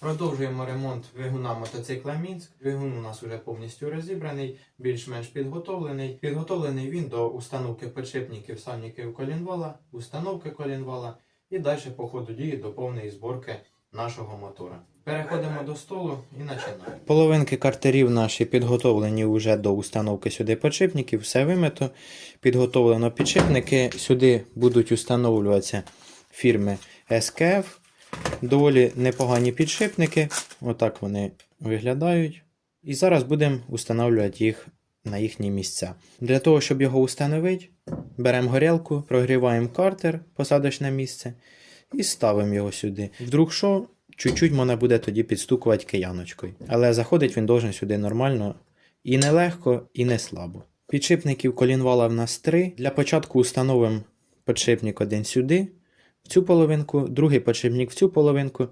Продовжуємо ремонт двигуна мотоцикла Мінськ. Двигун у нас вже повністю розібраний, більш-менш підготовлений. Підготовлений він до установки підшипників сальників колінвала, установки колінвала і далі по ходу дії до повної зборки нашого мотора. Переходимо до столу і починаємо. Половинки картерів наші підготовлені вже до установки сюди підшипників, все вимито. Підготовлено підшипники. Сюди будуть установлюватися фірми SKF. Доволі непогані підшипники. Отак вони виглядають. І зараз будемо встановлювати їх на їхні місця. Для того, щоб його встановити, беремо горілку, прогріваємо картер, посадочне місце, і ставимо його сюди. Вдруг що, чуть-чуть можна буде тоді підстукувати кияночкою. Але заходить він должен сюди нормально і не легко, і не слабо. Підшипників колінвала в нас три. Для початку установимо підшипник один сюди, цю половинку, другий підшипник в цю половинку.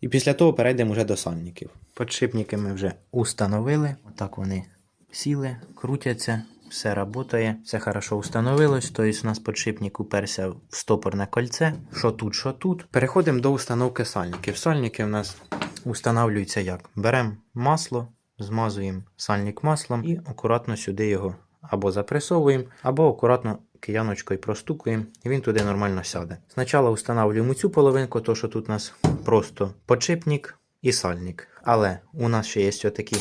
І після того перейдемо вже до сальників. Підшипники ми вже установили. Отак вони сіли, крутяться, все працює, все хорошо установилось. Тобто у нас підшипник уперся в стопорне кольце. Що тут, що тут. Переходимо до установки сальників. Сальники в нас устанавливаються як? Беремо масло, змазуємо сальник маслом і акуратно сюди його або запресовуємо, або акуратно кияночкою простукуємо, і він туди нормально сяде. Спочатку встановлюємо цю половинку, то що тут у нас просто подшипник і сальник. Але у нас ще є такі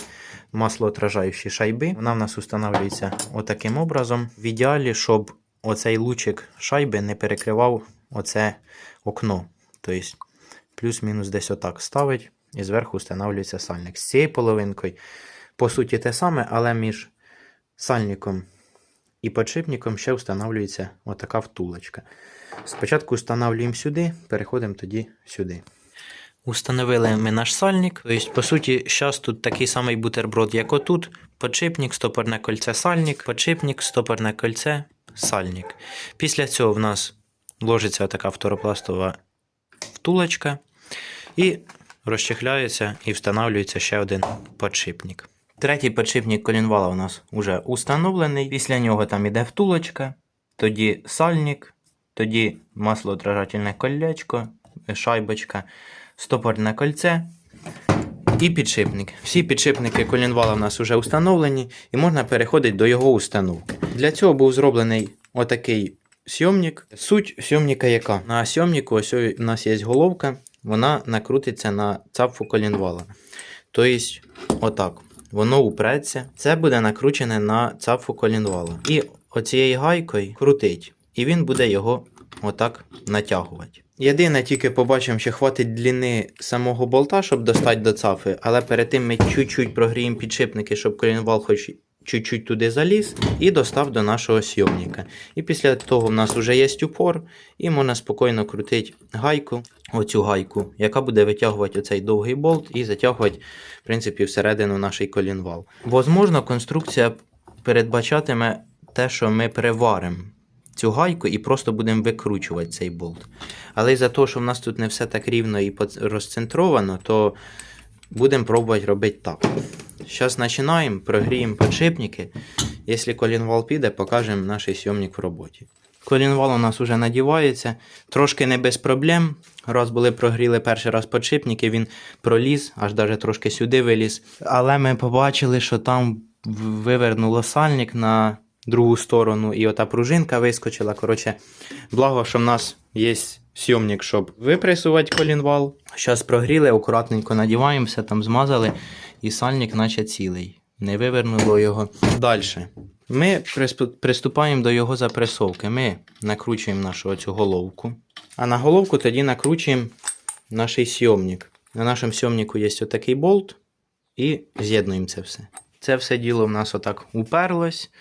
маслоотражаючі шайби. Вона в нас встановлюється отаким образом. В ідеалі, щоб оцей лучик шайби не перекривав оце окно. Тобто плюс-мінус десь отак ставить і зверху встановлюється сальник. З цією половинкою, по суті, те саме, але між сальником і подшипником ще встановлюється отака втулочка. Спочатку встановлюємо сюди, переходимо тоді сюди. Установили ми наш сальник. Тобто, по суті, зараз тут такий самий бутерброд, як отут. Подшипник, стопорне кольце, сальник, подшипник, стопорне кольце, сальник. Після цього в нас ложиться така второпластова втулочка і розчехляється і встановлюється ще один подшипник. Третій подшипник колінвала у нас вже установлений. Після нього там іде втулочка, тоді сальник, тоді маслоотражательне колечко, шайбочка, стопорне кольце і підшипник. Всі підшипники колінвала у нас вже установлені і можна переходити до його установки. Для цього був зроблений отакий сйомник. Суть сйомника яка? На сйомнику ось у нас є головка, вона накрутиться на цапфу колінвала. Тобто, отак. Воно упреться. Це буде накручене на цапфу колінвала. І оцією гайкою крутить. І він буде його отак натягувати. Єдине, тільки побачимо, що хватить длини самого болта, щоб достати до цафи, але перед тим ми чуть-чуть прогріємо підшипники, щоб колінвал хоч чуть-чуть туди заліз і достав до нашого сйомника. І після того в нас вже є упор, і можна спокійно крутити гайку, оцю гайку, яка буде витягувати оцей довгий болт і затягувати, в принципі, всередину наш колінвал. Возможно, конструкція передбачатиме те, що ми приваримо цю гайку і просто будемо викручувати цей болт. Але за те, що в нас тут не все так рівно і розцентровано, то будемо пробувати робити так. Зараз починаємо, прогріємо підшипники. Якщо колінвал піде, покажемо наш сйомник в роботі. Колінвал у нас вже надівається, трошки не без проблем. Раз були прогріли перший раз підшипники, він проліз, аж даже трошки сюди виліз. Але ми побачили, що там вивернуло сальник на другу сторону, і ота пружинка вискочила. Коротше, благо, що в нас є сйомник, щоб випресувати колінвал. Зараз прогріли, акуратненько надіваємося, там змазали, і сальник наче цілий. Не вивернуло його. Далі. Ми приступаємо до його запресовки. Ми накручуємо нашу оцю головку. А на головку тоді накручуємо наш сйомник. На нашому сйомнику є отакий болт. І з'єднуємо це все. Це все діло в нас отак уперлось.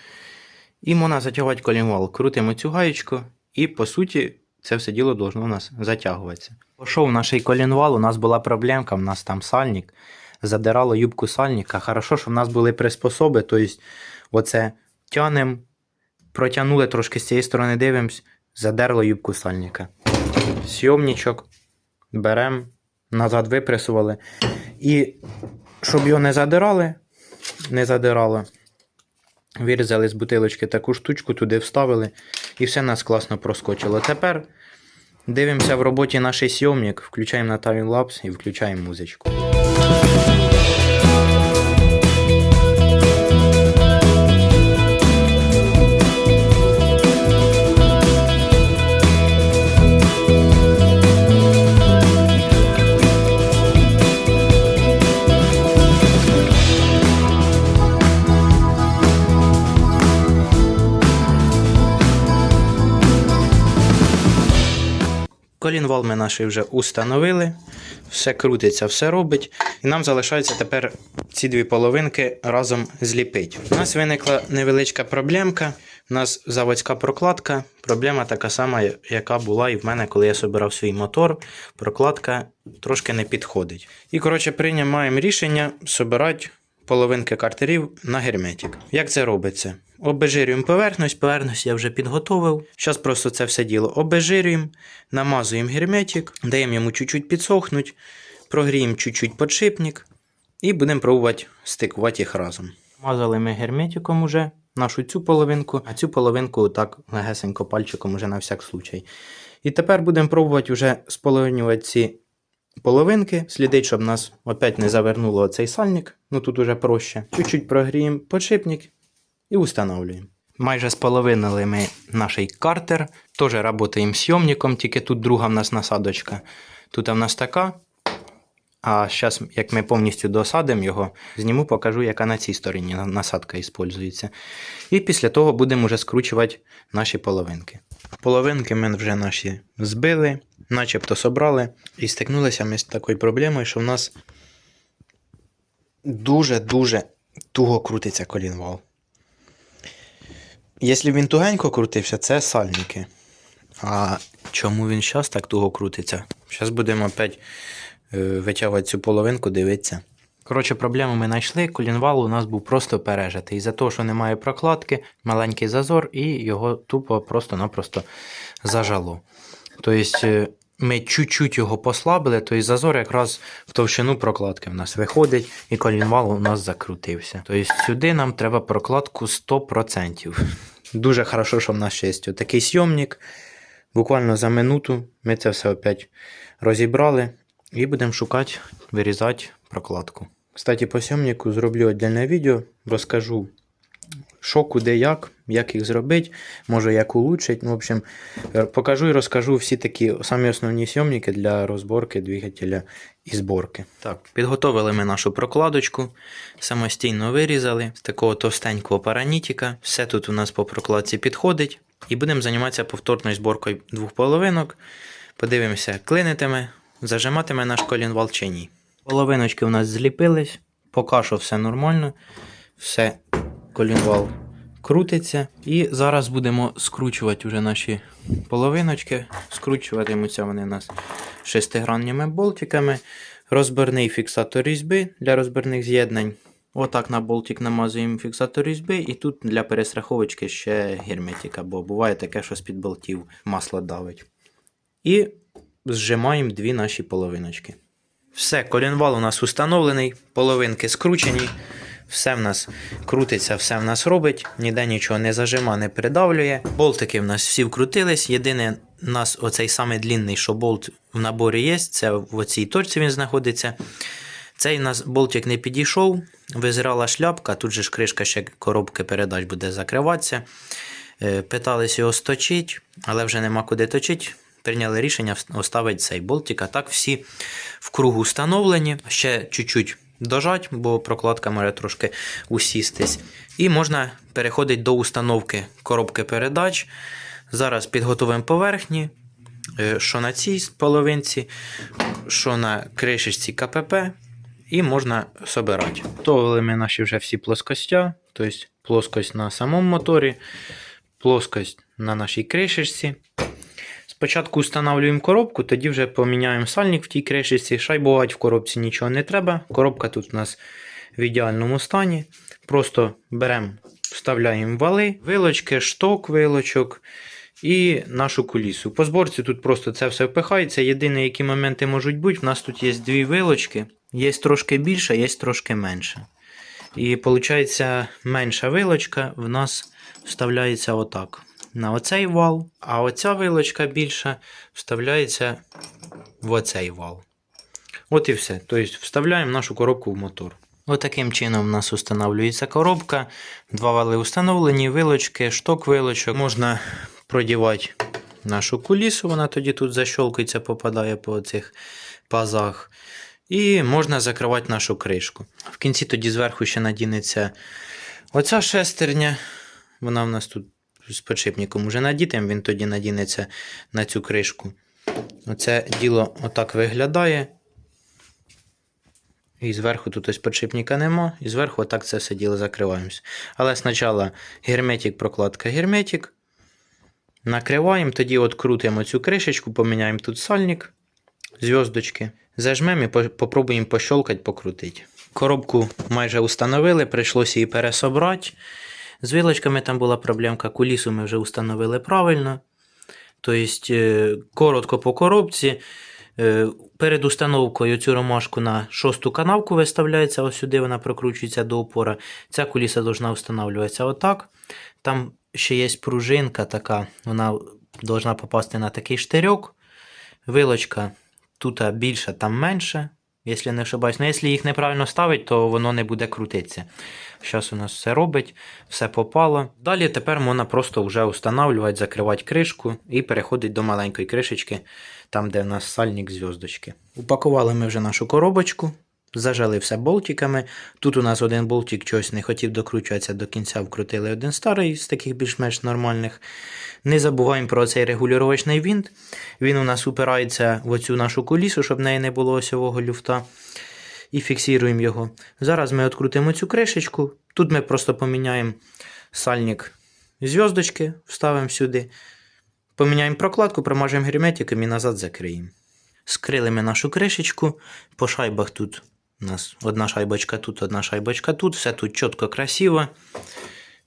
І можна затягувати колінвал. Крутимо цю гаєчку, і по суті, це все діло должно у нас затягуватися. Пішов наш колінвал, у нас була проблемка, у нас там сальник. Задирало юбку сальника. Хорошо, що в нас були приспособи, тобто оце тянем, протягнули трошки з цієї сторони, дивимось, задерло юбку сальника. Сйомничок беремо, назад випресували. І щоб його не задирали, не задирало, вирізали з бутилочки таку штучку, туди вставили, і все нас класно проскочило. Тепер Дивимося в роботі наш сйомник, включаємо на таймлапс і включаємо музичку. Колінвал ми наші вже установили, все крутиться, все робить. І нам залишається тепер ці дві половинки разом зліпити. У нас виникла невеличка проблемка. У нас заводська прокладка. Проблема така сама, яка була і в мене, коли я собирав свій мотор. Прокладка трошки не підходить. І, коротше, приймаємо рішення собирати половинки картерів на герметик. Як це робиться? Обезжирюємо поверхність, поверхність я вже підготовив. Зараз просто це все діло обезжирюємо, намазуємо герметик, даємо йому чуть-чуть підсохнути, прогріємо чуть-чуть подшипник і будемо пробувати стикувати їх разом. Мазали ми герметиком уже нашу цю половинку, а цю половинку так легесенько пальчиком уже на всяк случай. І тепер будемо пробувати вже споловинювати ці половинки, слідить, щоб нас опять не завернуло цей сальник. Ну тут уже проще. Чуть-чуть прогріємо подшипник і установлюємо. Майже споловинили ми наш картер. Теж працюємо зйомником, тільки тут друга в нас насадочка. Тут в нас така. А зараз, як ми повністю досадимо його, зніму, покажу, яка на цій стороні на- насадка використовується. І після того будемо вже скручувати наші половинки. Половинки ми вже наші збили, начебто собрали, і стикнулися ми з такою проблемою, що в нас дуже-дуже туго крутиться колінвал. Якщо він тугенько крутився, це сальники. А чому він зараз так туго крутиться? Зараз будемо опять е, витягувати цю половинку, дивитися. Коротше, проблему ми знайшли. Колінвал у нас був просто пережитий. Із-за того, що немає прокладки, маленький зазор, і його тупо просто-напросто зажало. Тобто, е, ми чуть-чуть його послабили, то тобто зазор якраз в товщину прокладки в нас виходить, і колінвал у нас закрутився. Тобто сюди нам треба прокладку 100%. Дуже хорошо, що в нас ще є такий сйомник. Буквально за минуту ми це все опять розібрали і будемо шукати, вирізати прокладку. Кстати, по сйомнику зроблю віддільне відео, розкажу, що, куди, як, як їх зробити, може як улучшити. Ну, в общем, е, покажу і розкажу всі такі самі основні сйомники для розборки двигателя і зборки. Так, підготовили ми нашу прокладочку, самостійно вирізали з такого товстенького паранітика. Все тут у нас по прокладці підходить. І будемо займатися повторною зборкою двох половинок. Подивимося, клинитиме, зажиматиме наш колінвал чи ні. Половиночки у нас зліпились, поки що все нормально, все колінвал крутиться. І зараз будемо скручувати вже наші половиночки. Скручуватимуться вони у нас шестигранними болтиками. Розбірний фіксатор різьби для розбірних з'єднань. Отак на болтик намазуємо фіксатор різьби, і тут для перестраховочки ще герметика, бо буває таке, що з-під болтів масло давить. І зжимаємо дві наші половиночки. Все, колінвал у нас установлений, половинки скручені, все в нас крутиться, все в нас робить, ніде нічого не зажима, не придавлює. Болтики в нас всі вкрутились. Єдине, у нас оцей самий длінний, що болт в наборі є, це в оцій точці він знаходиться. Цей у нас болтик не підійшов, визирала шляпка, тут же ж кришка ще коробки передач буде закриватися. Е, Питались його сточити, але вже нема куди точити. Прийняли рішення оставити цей болтик. А так всі в кругу встановлені. Ще чуть-чуть дожать, бо прокладка може трошки усістись. І можна переходити до установки коробки передач. Зараз підготуємо поверхні, е, що на цій половинці, що на кришечці КПП, і можна собирати. Готовили ми наші вже всі плоскостя, тобто плоскость на самому моторі, плоскость на нашій кришечці. Спочатку встановлюємо коробку, тоді вже поміняємо сальник в тій кришечці. Шайбувати в коробці нічого не треба. Коробка тут у нас в ідеальному стані. Просто беремо, вставляємо вали, вилочки, шток вилочок і нашу кулісу. По зборці тут просто це все впихається. Єдине, які моменти можуть бути, в нас тут є дві вилочки. Є трошки більша, є трошки менша. І виходить, менша вилочка в нас вставляється отак. На оцей вал, а оця вилочка більша вставляється в оцей вал. От і все. Тобто вставляємо нашу коробку в мотор. Отаким чином у нас встановлюється коробка. Два вали встановлені, вилочки, шток вилочок. Можна продівати нашу кулісу, вона тоді тут защолкується, попадає по цих пазах. І можна закривати нашу кришку. В кінці тоді зверху ще надінеться оця шестерня. Вона в нас тут з підшипником уже надітим, він тоді надінеться на цю кришку. Оце діло отак виглядає. І зверху тут ось підшипника нема, і зверху отак це все діло закриваємось. Але спочатку герметик, прокладка герметик. Накриваємо, тоді от крутимо цю кришечку, поміняємо тут сальник, зв'язочки. Зажмемо і по- попробуємо пощолкати, покрутити. Коробку майже установили, прийшлося її пересобрати. З вилочками там була проблемка, кулісу ми вже установили правильно. Тобто, е, коротко по коробці. Е, Перед установкою цю ромашку на шосту канавку виставляється, ось сюди вона прокручується до опора. Ця куліса повинна встановлюватися отак. Там ще є пружинка така, вона повинна попасти на такий штирьок. Вилочка тут більша, там менше, якщо не ошибаюсь. Ну, якщо їх неправильно ставить, то воно не буде крутитися. Зараз у нас все робить, все попало. Далі тепер можна просто вже встановлювати, закривати кришку і переходить до маленької кришечки, там, де в нас сальник зв'язочки. Упакували ми вже нашу коробочку. Зажали все болтиками. Тут у нас один болтик чогось не хотів докручуватися до кінця, вкрутили один старий з таких більш-менш нормальних. Не забуваємо про цей регулювачний вінт. Він у нас упирається в оцю нашу кулісу, щоб в неї не було осьового люфта. І фіксуємо його. Зараз ми відкрутимо цю кришечку. Тут ми просто поміняємо сальник зв'язочки, вставимо сюди. Поміняємо прокладку, промажемо герметиком і назад закриємо. Скрили ми нашу кришечку. По шайбах тут у нас одна шайбочка тут, одна шайбочка тут. Все тут чітко, красиво.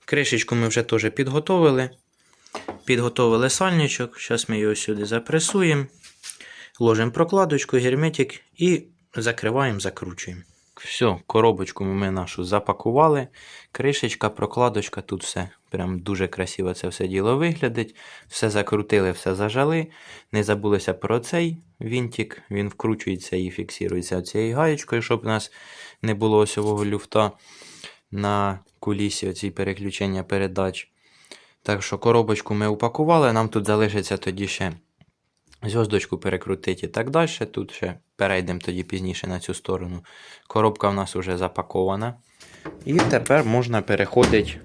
Кришечку ми вже теж підготовили. Підготовили сальничок. Зараз ми його сюди запресуємо. Ложимо прокладочку, герметик і закриваємо, закручуємо. Все, коробочку ми нашу запакували. Кришечка, прокладочка, тут все прям дуже красиво це все діло виглядить. Все закрутили, все зажали. Не забулися про цей вінтик. Він вкручується і фіксується цією гаєчкою, щоб у нас не було осьового люфта на кулісі оцій переключення передач. Так що коробочку ми упакували, нам тут залишиться тоді ще зв'язочку перекрутити і так далі. Тут ще перейдемо тоді пізніше на цю сторону. Коробка в нас вже запакована. І тепер можна переходити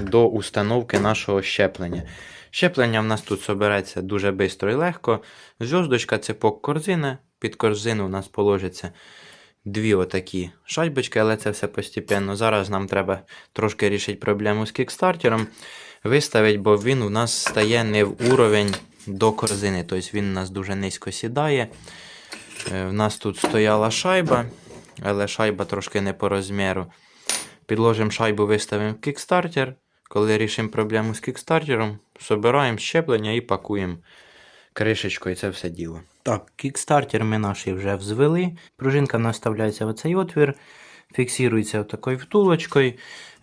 до установки нашого щеплення. Щеплення в нас тут собереться дуже швидко і легко. Зв'язочка цепок корзини. Під корзину у нас положиться дві отакі шайбочки, але це все постепенно. Зараз нам треба трошки рішити проблему з кікстартером. Виставити, бо він у нас стає не в уровень до корзини. Тобто він у нас дуже низько сідає. Е, В нас тут стояла шайба, але шайба трошки не по розміру. Підложимо шайбу, виставимо в кікстартер. Коли рішимо проблему з кікстартером, собираємо щеплення і пакуємо кришечкою це все діло. Так, кікстартер ми наш вже взвели. Пружинка наставляється в цей отвір, фіксується такою втулочкою.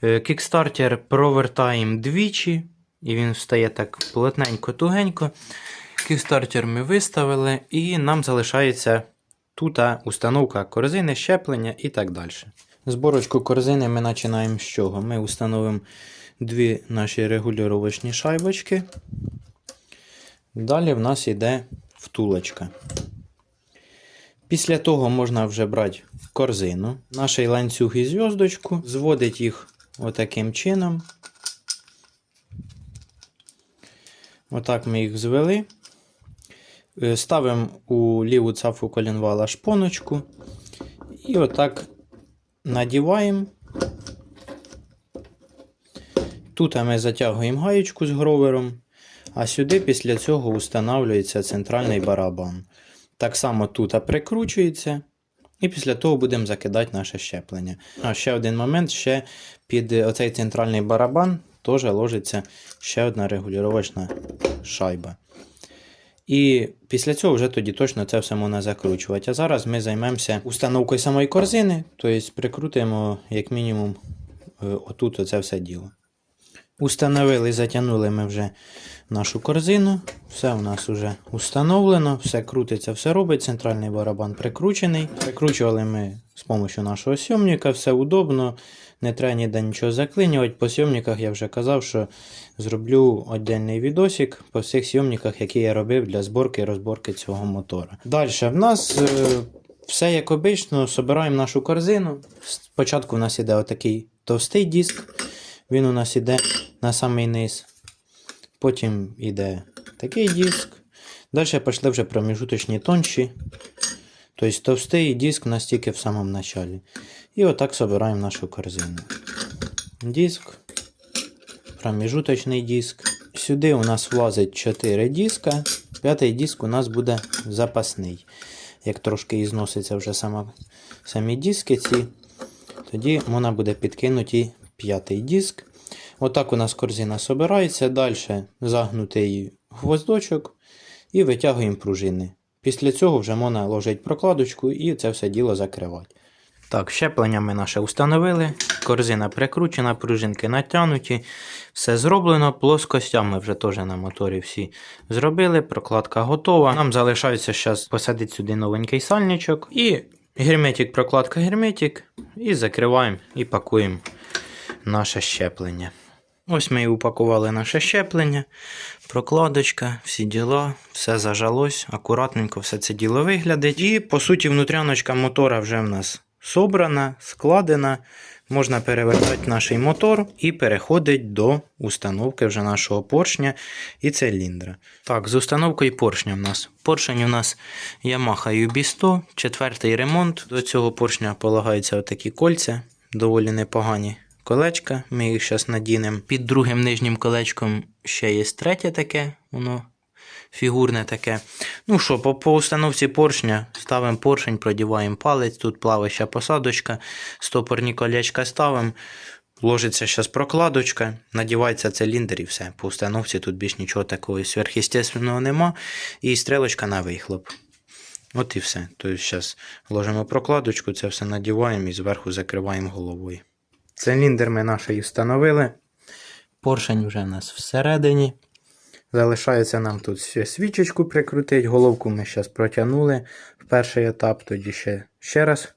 Е, Кікстартер провертаємо двічі, і він стає так плотненько-тугенько. Кікстартер ми виставили, і нам залишається тут установка корзини, щеплення і так далі. Зборочку корзини ми починаємо з чого? Ми встановимо дві наші регулювачні шайбочки. Далі в нас йде втулочка. Після того можна вже брати корзину, наш ланцюг і зв'язочку, зводить їх отаким чином. Отак ми їх звели. Е, Ставимо у ліву цафу колінвала шпоночку. І отак надіваємо. Тут ми затягуємо гаєчку з гровером, а сюди після цього встановлюється центральний барабан. Так само тут прикручується. І після того будемо закидати наше щеплення. А ще один момент: ще під оцей центральний барабан теж ложиться ще одна регулювачна шайба. І після цього вже тоді точно це все можна закручувати. А зараз ми займемося установкою самої корзини, тобто прикрутимо як мінімум е, отут оце все діло. Установили, затягнули ми вже нашу корзину. Все у нас вже установлено, все крутиться, все робить. Центральний барабан прикручений. Прикручували ми з допомогою нашого сйомника, все удобно. Не треба ніде нічого заклинювати. По сйомниках я вже казав, що зроблю віддільний відосик по всіх сйомниках, які я робив для зборки і розборки цього мотора. Далі в нас е, все як обично, збираємо нашу корзину. Спочатку у нас іде отакий товстий диск. Він у нас іде на самий низ. Потім іде такий диск. Далі пішли вже проміжуточні тонші. Тобто товстий диск у нас тільки в самому началі. І отак збираємо нашу корзину. Диск, проміжуточний диск. Сюди у нас влазить 4 диска. П'ятий диск у нас буде запасний. Як трошки і вже сама, самі диски ці, тоді можна буде підкинути п'ятий диск. Отак у нас корзина собирається. Далі загнутий гвоздочок і витягуємо пружини. Після цього вже можна ложити прокладочку і це все діло закривати. Так, щеплення ми наше установили. Корзина прикручена, пружинки натягнуті. Все зроблено. Плоскостям ми вже теж на моторі всі зробили. Прокладка готова. Нам залишається зараз посадити сюди новенький сальничок. І герметик, прокладка герметик. І закриваємо і пакуємо наше щеплення. Ось ми і упакували наше щеплення, прокладочка, всі діла, все зажалось, акуратненько все це діло виглядить. І по суті, внутряночка мотора вже в нас собрана, складена. Можна перевертати наш мотор і переходить до установки вже нашого поршня і циліндра. Так, з установкою поршня в нас. Поршень у нас Yamaha UB100, четвертий ремонт. До цього поршня полагаються отакі кольця, доволі непогані колечка. Ми їх зараз надінемо. Під другим нижнім колечком ще є третє таке, воно фігурне таке. Ну що, по, по установці поршня ставимо поршень, продіваємо палець, тут плавища посадочка, стопорні колечка ставимо. Ложиться зараз прокладочка, надівається циліндр і все. По установці тут більш нічого такого сверхъестественного нема. І стрілочка на вихлоп. От і все. Тобто зараз ложимо прокладочку, це все надіваємо і зверху закриваємо головою. Циліндр ми наш і встановили. Поршень вже в нас всередині. Залишається нам тут ще свічечку прикрутити. Головку ми зараз протягнули в перший етап, тоді ще, ще раз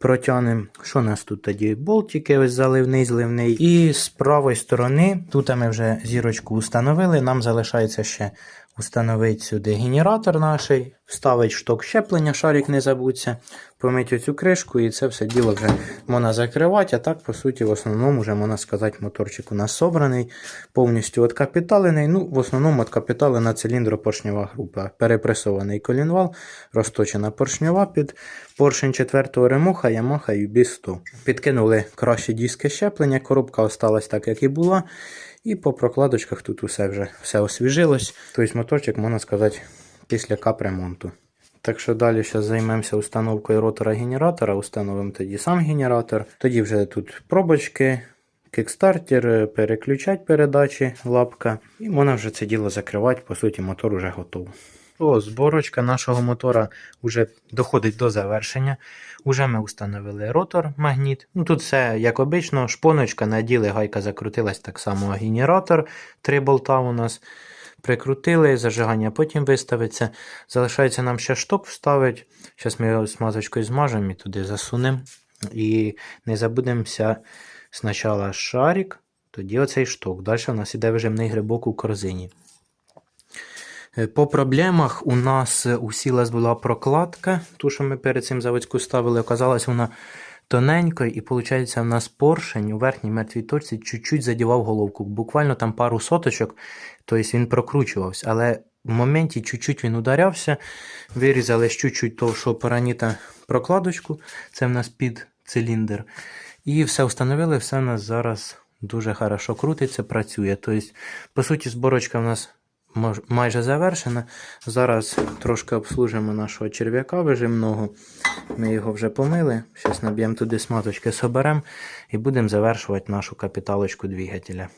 протягнемо. Що у нас тут тоді? Болтики ось заливний, зливний. І з правої сторони, тут ми вже зірочку встановили. Нам залишається ще установити сюди генератор наш, вставити шток щеплення, шарик не забудься, помити оцю кришку і це все діло вже можна закривати. А так, по суті, в основному вже можна сказати, моторчик у нас собраний, повністю откапіталений. Ну, в основному откапіталена циліндропоршнева група. Перепресований колінвал, розточена поршнева під поршень четвертого ремуха Yamaha UB100. Підкинули кращі диски щеплення, коробка осталась так, як і була. І по прокладочках тут усе вже все освіжилось. Тобто моторчик, можна сказати, після капремонту. Так що далі зараз займемося установкою ротора генератора, установимо тоді сам генератор. Тоді вже тут пробочки, кікстартер, переключать передачі, лапка. І можна вже це діло закривати. По суті, мотор вже готовий. О, зборочка нашого мотора вже доходить до завершення. Уже ми установили ротор магніт. Ну Тут все як обично, шпоночка, наділи, гайка закрутилась так само генератор. Три болта у нас прикрутили, зажигання потім виставиться. Залишається нам ще шток вставити. Зараз ми його смазочкою змажемо і туди засунемо. І не забудемося спочатку шарик, тоді оцей шток. Далі у нас іде вижимний грибок у корзині. Е, По проблемах у нас е, усілась була прокладка, ту, що ми перед цим заводську ставили, оказалась вона тоненькою, і виходить, у нас поршень у верхній мертвій точці чуть-чуть задівав головку. Буквально там пару соточок, тобто він прокручувався. Але в моменті чуть-чуть він ударявся, вирізали чуть-чуть товшого параніта прокладочку, це в нас під циліндр. І все встановили, все у нас зараз дуже хорошо крутиться, працює. Тобто, по суті, зборочка в нас майже завершена. Зараз трошки обслужимо нашого черв'яка вижимного. Ми його вже помили. Зараз наб'ємо туди сматочки, соберемо і будемо завершувати нашу капіталочку двигателя.